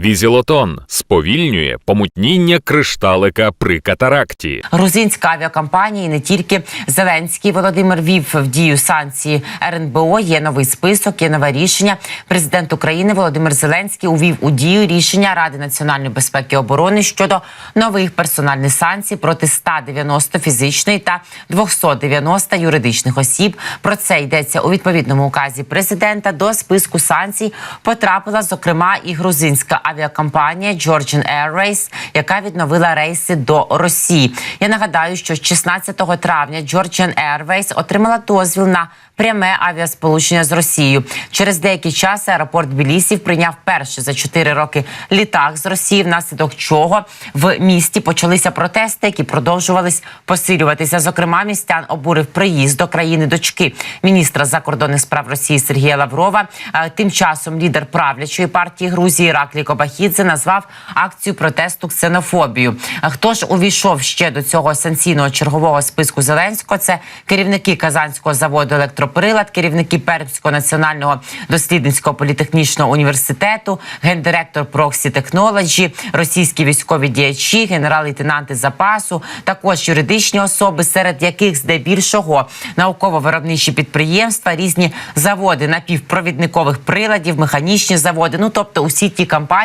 Візілотон сповільнює помутніння кришталика при катаракті. Грузинська авіакомпанія і не тільки Зеленський Володимир вів в дію санкції РНБО. Є новий список, є нове рішення. Президент України Володимир Зеленський увів у дію рішення Ради національної безпеки і оборони щодо нових персональних санкцій проти 190 фізичної та 290 юридичних осіб. Про це йдеться у відповідному указі президента. До списку санкцій потрапила зокрема і грузинська авіакомпанія Georgian Airways, яка відновила рейси до Росії. Я нагадаю, що 16 травня Georgian Airways отримала дозвіл на пряме авіасполучення з Росією. Через деякий час аеропорт Білісів прийняв перший за 4 роки літак з Росії, внаслідок чого в місті почалися протести, які продовжувались посилюватися. Зокрема, містян обурив приїзд до країни дочки міністра закордонних справ Росії Сергія Лаврова. Тим часом лідер правлячої партії Грузії Раклі Кобахідзе назвав акцію протесту ксенофобію. Хто ж увійшов ще до цього санкційного чергового списку Зеленського? Це керівники Казанського заводу електроприлад, керівники Пермського національного дослідницького політехнічного університету, гендиректор Proxy Technology, російські військові діячі, генерал-лейтенанти запасу, також юридичні особи, серед яких здебільшого науково-виробничі підприємства, різні заводи напівпровідникових приладів, механічні заводи. Ну тобто усі ті компанії,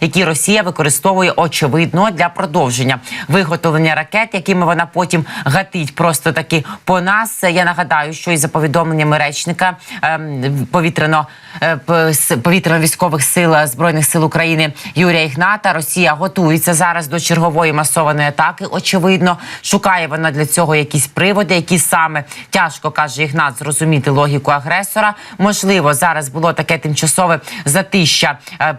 які Росія використовує очевидно для продовження виготовлення ракет, якими вона потім гатить просто таки по нас. Я нагадаю, що і за повідомленнями речника ем, повітряно е, п- с- повітряно-військових сил е, збройних сил України Юрія Ігната. Росія готується зараз до чергової масованої атаки. Очевидно, шукає вона для цього якісь приводи, які саме тяжко каже Ігнат зрозуміти логіку агресора. Можливо, зараз було таке тимчасове затища е,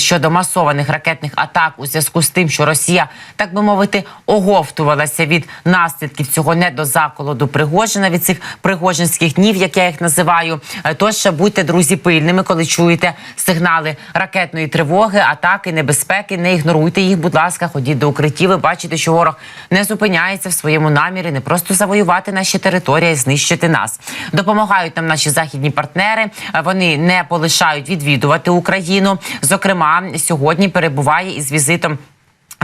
щодо масованих ракетних атак у зв'язку з тим, що Росія, так би мовити, оговтувалася від наслідків цього недозаколоду Пригожина від цих пригожинських днів, як я їх називаю. Е, Тож будьте друзі пильними, коли чуєте сигнали ракетної тривоги, атаки, небезпеки. Не ігноруйте їх, будь ласка, ходіть до укриттів. Ви бачите, що ворог не зупиняється в своєму намірі, не просто завоювати наші території, й знищити нас. Допомагають нам наші західні партнери. Е, Вони не полишають відвідувати Україну. Зокрема, сьогодні перебуває із візитом.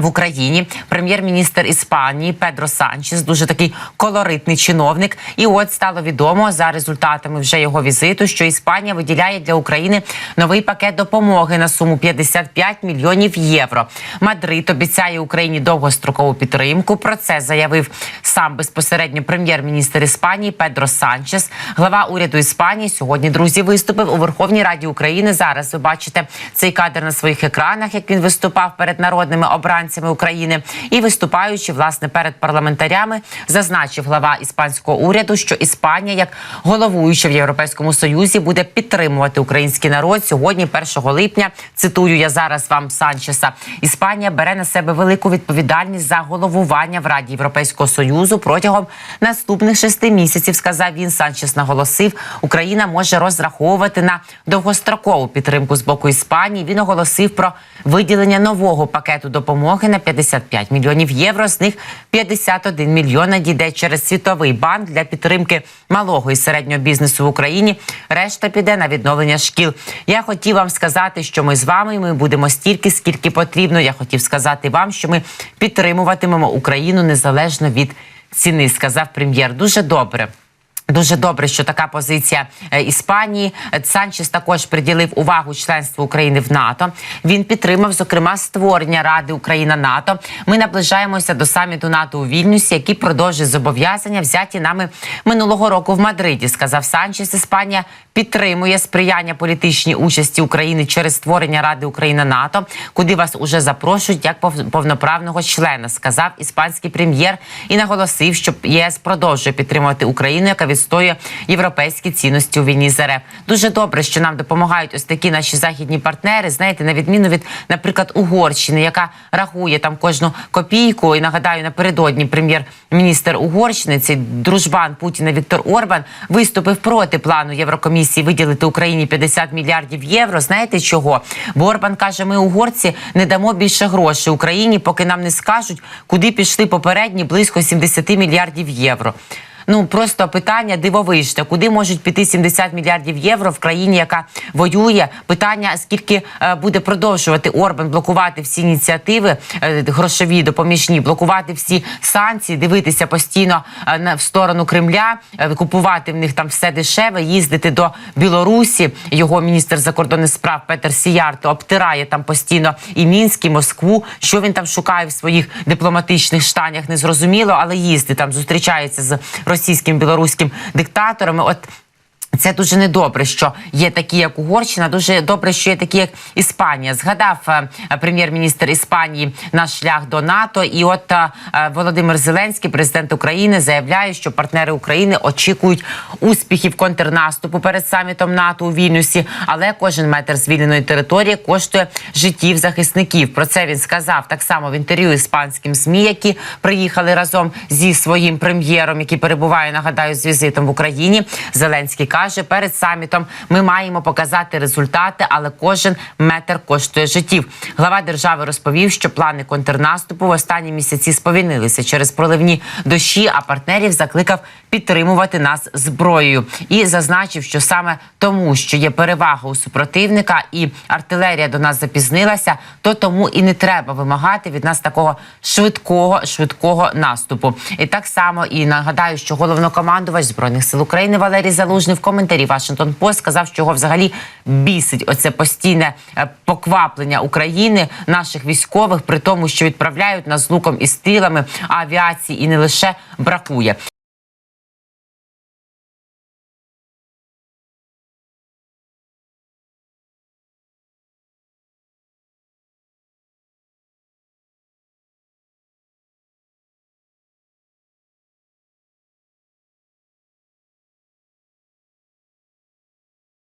В Україні прем'єр-міністр Іспанії Педро Санчес, дуже такий колоритний чиновник. І от стало відомо за результатами вже його візиту, що Іспанія виділяє для України новий пакет допомоги на суму 55 мільйонів євро. Мадрид обіцяє Україні довгострокову підтримку. Про це заявив сам безпосередньо прем'єр-міністр Іспанії Педро Санчес. Глава уряду Іспанії сьогодні друзі виступив у Верховній Раді України. Зараз ви бачите цей кадр на своїх екранах, як він виступав перед народними обранцями України і виступаючи власне перед парламентарями, зазначив глава іспанського уряду, що Іспанія, як головуюча в Європейському Союзі, буде підтримувати український народ сьогодні, 1 липня. Цитую я зараз вам Санчеса. Іспанія бере на себе велику відповідальність за головування в Раді Європейського Союзу протягом наступних шести місяців. Сказав він. Санчес наголосив, Україна може розраховувати на довгострокову підтримку з боку Іспанії. Він оголосив про виділення нового пакету допомоги на 55 мільйонів євро. З них 51 мільйон надійде через світовий банк для підтримки малого і середнього бізнесу в Україні. Решта піде на відновлення шкіл. Я хотів вам сказати, що ми з вами ми будемо стільки, скільки потрібно. Я хотів сказати вам, що ми підтримуватимемо Україну незалежно від ціни. Сказав прем'єр. Дуже добре. Дуже добре, що така позиція е, Іспанії. Санчес також приділив увагу членству України в НАТО. Він підтримав зокрема створення Ради Україна НАТО. Ми наближаємося до саміту НАТО у Вільнюсі, який продовжує зобов'язання, взяті нами минулого року в Мадриді. Сказав Санчес. Іспанія підтримує сприяння політичній участі України через створення Ради Україна НАТО, куди вас уже запрошують як пов- повноправного члена. Сказав іспанський прем'єр і наголосив, що ЄС продовжує підтримувати Україну, яка відстоює європейські цінності у війні з РФ. Дуже добре, що нам допомагають ось такі наші західні партнери. Знаєте, на відміну від, наприклад, Угорщини, яка рахує там кожну копійку. І нагадаю, напередодні прем'єр-міністр Угорщини, цей дружбан Путіна Віктор Орбан, виступив проти плану Єврокомісії виділити Україні 50 мільярдів євро. Знаєте чого? Бо Орбан каже: ми угорці не дамо більше грошей Україні, поки нам не скажуть, куди пішли попередні близько 70 мільярдів євро. Ну просто питання дивовижне. Куди можуть піти 70 мільярдів євро в країні, яка воює? Питання скільки е, буде продовжувати Орбан блокувати всі ініціативи е, грошові допоміжні, блокувати всі санкції, дивитися постійно е, на в сторону Кремля, купувати в них там все дешеве, їздити до Білорусі. Його міністр закордонних справ Петер Сіярто обтирає там постійно і Мінськ, і Москву. Що він там шукає в своїх дипломатичних штанях, не зрозуміло, але їздить там, зустрічається з російським білоруським диктаторами. От це дуже недобре, що є такі, як Угорщина. Дуже добре, що є такі, як Іспанія. Згадав е, прем'єр-міністр Іспанії наш шлях до НАТО. І от е, е, Володимир Зеленський, президент України, заявляє, що партнери України очікують успіхів контрнаступу перед самітом НАТО у Вільнюсі. Але кожен метр звільненої території коштує життів захисників. Про це він сказав так само в інтерв'ю іспанським змі, які приїхали разом зі своїм прем'єром, який перебуває, нагадаю, з візитом в Україні. Зеленський каже, перед самітом ми маємо показати результати, але кожен метр коштує життів. Глава держави розповів, що плани контрнаступу в останні місяці сповільнилися через проливні дощі, а партнерів закликав підтримувати нас зброєю і зазначив, що саме тому, що є перевага у супротивника, і артилерія до нас запізнилася, то тому і не треба вимагати від нас такого швидкого швидкого наступу. І так само і нагадаю, що головнокомандувач збройних сил України Валерій Залужний в коментарі Вашингтон Пост сказав, що його взагалі бісить оце постійне е, покваплення України наших військових, при тому, що відправляють нас з луком і стрілами, а авіації і не лише бракує.